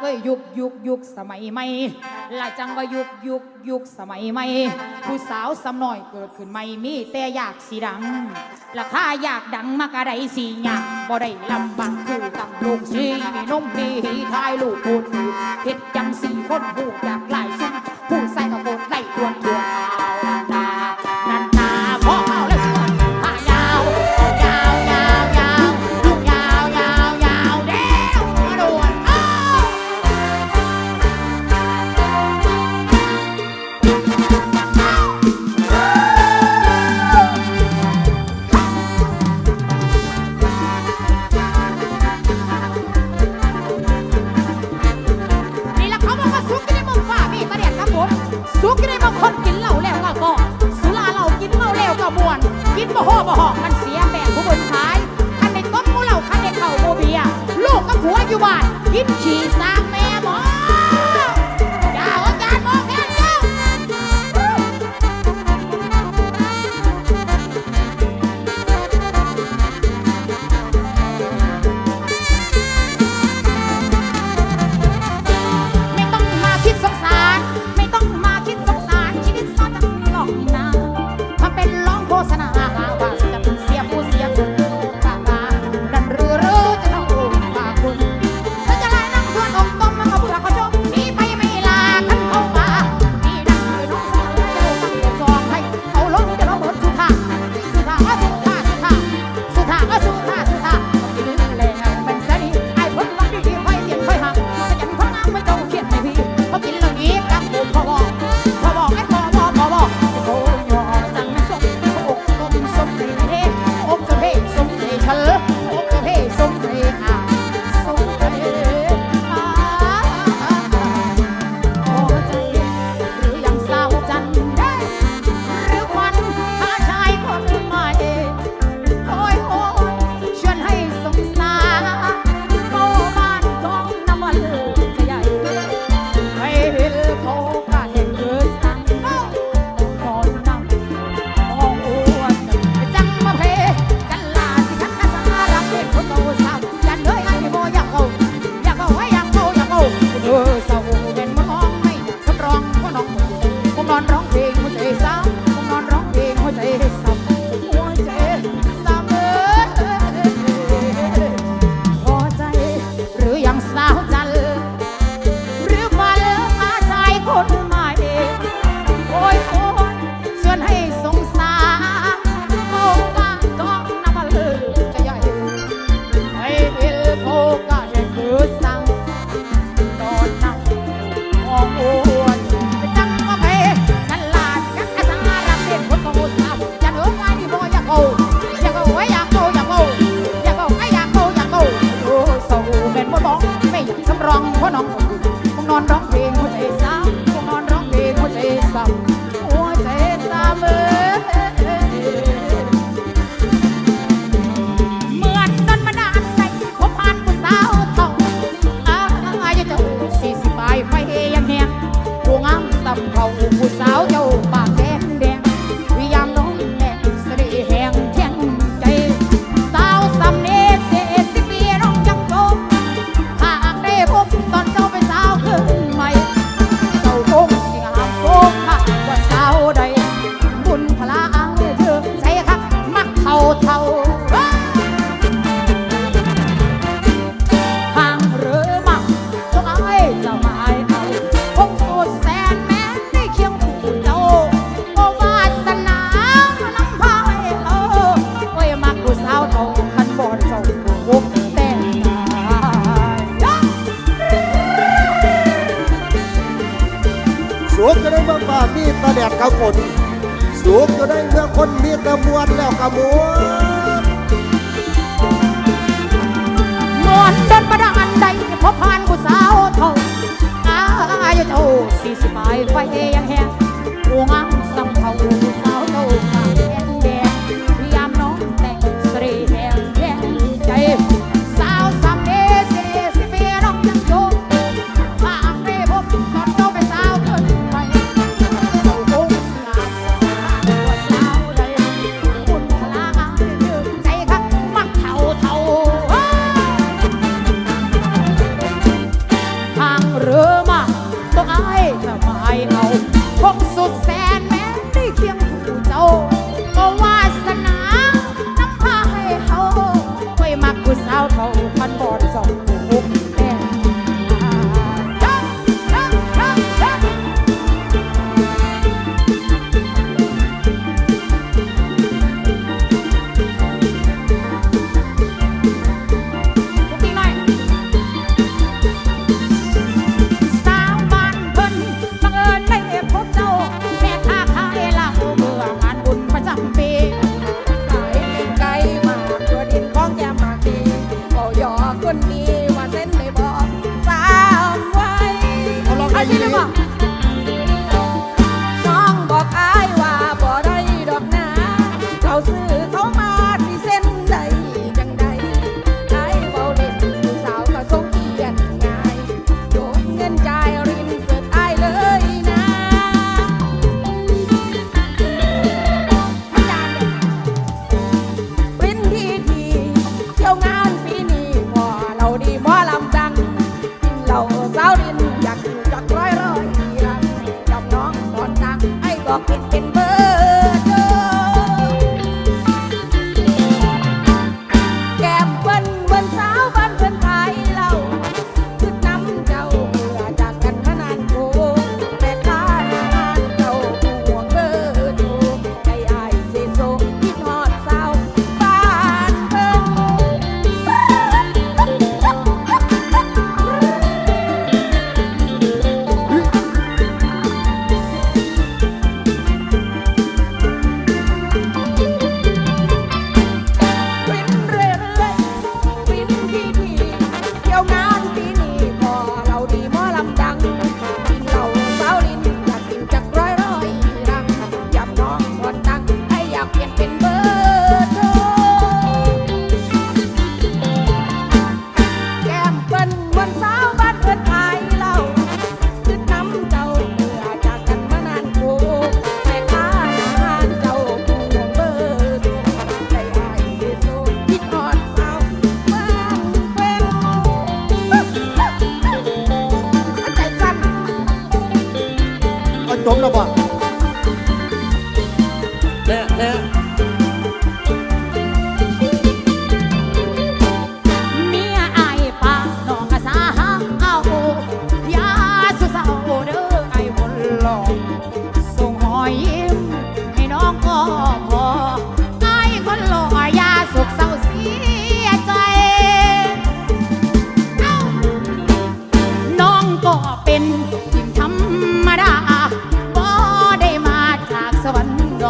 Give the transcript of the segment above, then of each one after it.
เอ้ยุกยุกยุกสมัยใหม่ละจังว่ายุกยุกยุกสมัยใหม่ผู้สาวสำน้อยเกิดขึ้นใหม่มีแต่อยากสีดังละข้าอยากดังมากระไรสีหยางบ่ได้ลำบากคือตั้งลกสีนมดีทายลูกคนเห็ดจังสี่คนหูอยากลา สุกได้บางคนกินเหล้าแล้วก็ก็สุราเรากินเหล่าแล้วก็บวน กินบ่ห่อบ่หอกมัน สูงจะได้เมื่อฟ้ามีตะแดดกับฝนสุขจะได้เมื่อคนมีตะมวนแล้วกระมวลมวนเดินประดังอันใดพบผ่านผู้สาวท่าอาอายุเท่าสี่สิบปลายไฟยังแห้งผู้งามสำเท่าขสา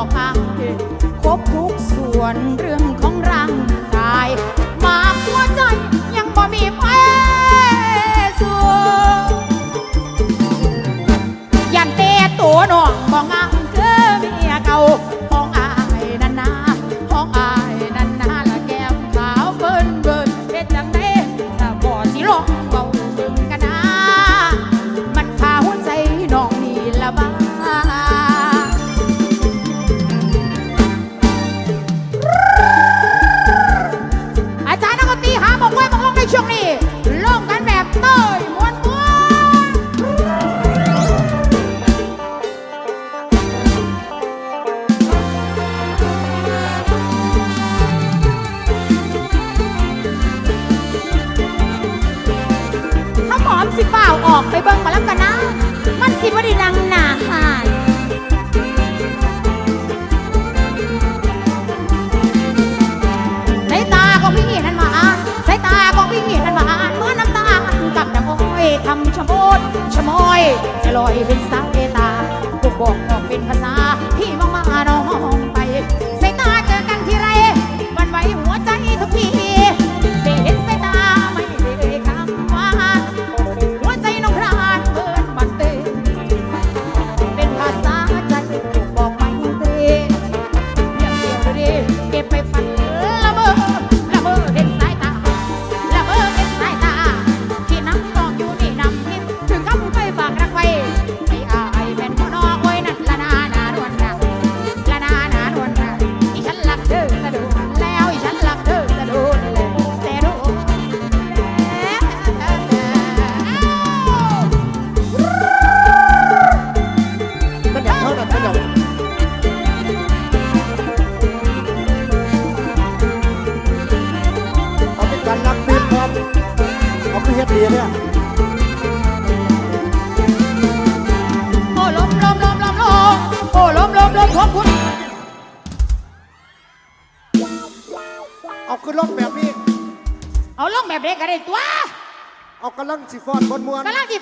อกหักครบทุกส่วนเรื่องของร่างกาย มาหัวใจยังบ่มีแพ้ส่วนยันเตะตัวหน่องบ่ง ดีเนี่ยโอ้ลมลมลมลมลมโอ้ลมลมลมของคุณ เอาขึ้นลมแบบนี้ เอาลงแบบเด็กันเลยตัว เอากำลังสิฟอนบนมวน กำลังสิ